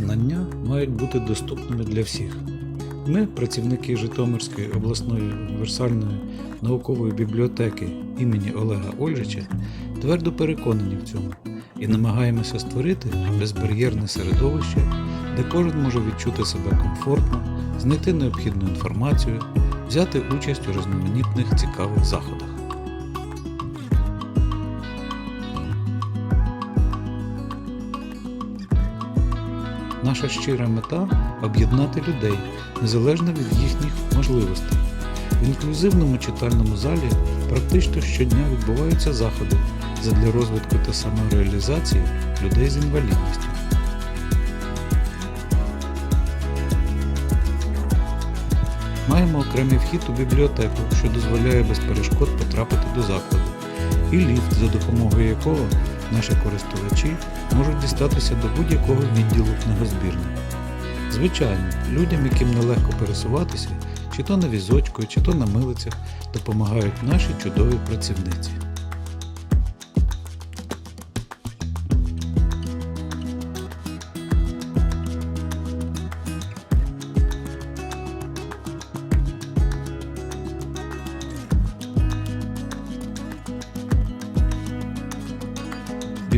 знання мають бути доступними для всіх. Ми, працівники Житомирської обласної універсальної наукової бібліотеки імені Олега Ольжича, твердо переконані в цьому і намагаємося створити безбар'єрне середовище, де кожен може відчути себе комфортно, знайти необхідну інформацію, взяти участь у різноманітних цікавих заходах. Наша щира мета об'єднати людей незалежно від їхніх можливостей. В інклюзивному читальному залі практично щодня відбуваються заходи задля розвитку та самореалізації людей з інвалідністю. Маємо окремий вхід у бібліотеку, що дозволяє без перешкод потрапити до закладу, і ліфт, за допомогою якого наші користувачі можуть дістатися до будь-якого відділу книгозбірні. Звичайно, людям, яким нелегко пересуватися, чи то на візочку, чи то на милицях, допомагають наші чудові працівниці.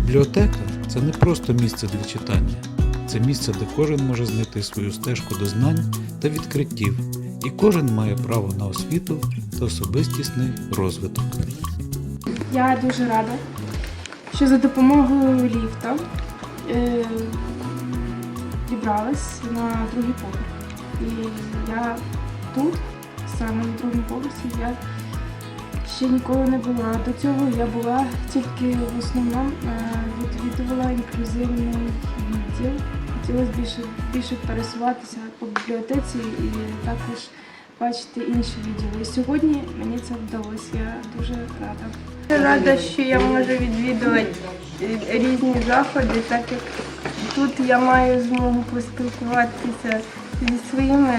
Бібліотека це не просто місце для читання, це місце, де кожен може знайти свою стежку до знань та відкриттів, і кожен має право на освіту та особистісний розвиток. Я дуже рада, що за допомогою ліфта е, дібралась на другий поверх. І я тут, саме на другому поверсі, я ще ніколи не була. До цього я була тільки в основному е, відвідувала інклюзивний відділ. Хотілося більше, більше пересуватися по бібліотеці і також бачити інші відділи. І сьогодні мені це вдалося. Я дуже рада. Рада, що я можу відвідувати е, різні заходи, так як тут я маю змогу поспілкуватися зі своїми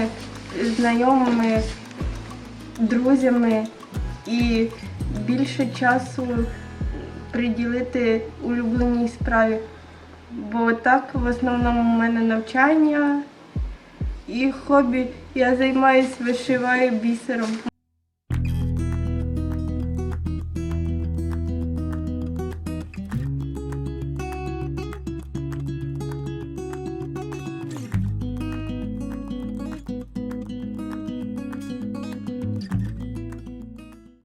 знайомими, друзями і більше часу приділити улюбленій справі. Бо так в основному в мене навчання і хобі. Я займаюся вишиваю бісером.